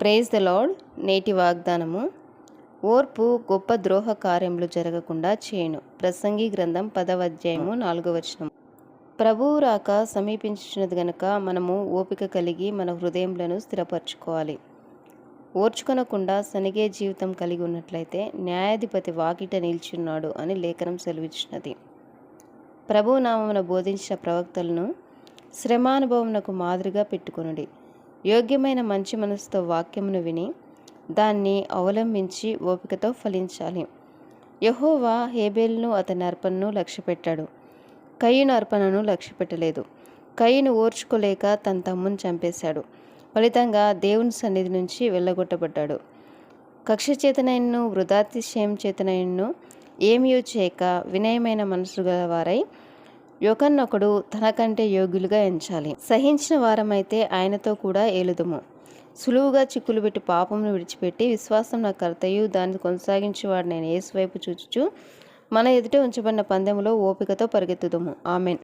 Praise the lord నేటి వాగ్దానము. ఓర్పు గొప్ప ద్రోహ కార్యములు జరగకుండా చేయను. ప్రసంగి గ్రంథం పదవ అధ్యాయము నాలుగో వచనం ప్రభువు రాక సమీపించినది గనక మనము ఓపిక కలిగి మన హృదయంలను స్థిరపరచుకోవాలి. ఓర్చుకొనకుండా సనిగే జీవితం కలిగి ఉన్నట్లయితే న్యాయాధిపతి వాకిట నిల్చున్నాడు అని లేఖనం సెలవిచ్చినది. ప్రభు నామమున బోధించిన ప్రవక్తలను శ్రమానుభవమునకు మాదిరిగా పెట్టుకొనుడి. యోగ్యమైన మంచి మనసుతో వాక్యమును విని దాన్ని అవలంబించి ఓపికతో ఫలించాలి. యహోవా హేబేల్ను అతని అర్పణను లక్ష్యపెట్టాడు. కయ్యను అర్పణను లక్ష్యపెట్టలేదు. కయ్యను ఓర్చుకోలేక తన తమ్ముని చంపేశాడు. ఫలితంగా దేవుని సన్నిధి నుంచి వెళ్ళగొట్టబడ్డాడు. కక్ష చేతనైనను వృధాతిశయం చేతనైనను ఏమీయో చేయక వినయమైన మనసు గలవారై ఒకరినొకడు తనకంటే యోగ్యులుగా ఎంచాలి. సహించిన వారమైతే ఆయనతో కూడా ఏలుదుము. సులువుగా చిక్కులు పెట్టి పాపమును విడిచిపెట్టి విశ్వాసం నా కర్తయు దాన్ని కొనసాగించేవాడు నేను ఏసువైపు చూచుచు మన ఎదుట ఉంచబడిన పందెములో ఓపికతో పరిగెత్తుదము. ఆమెన్.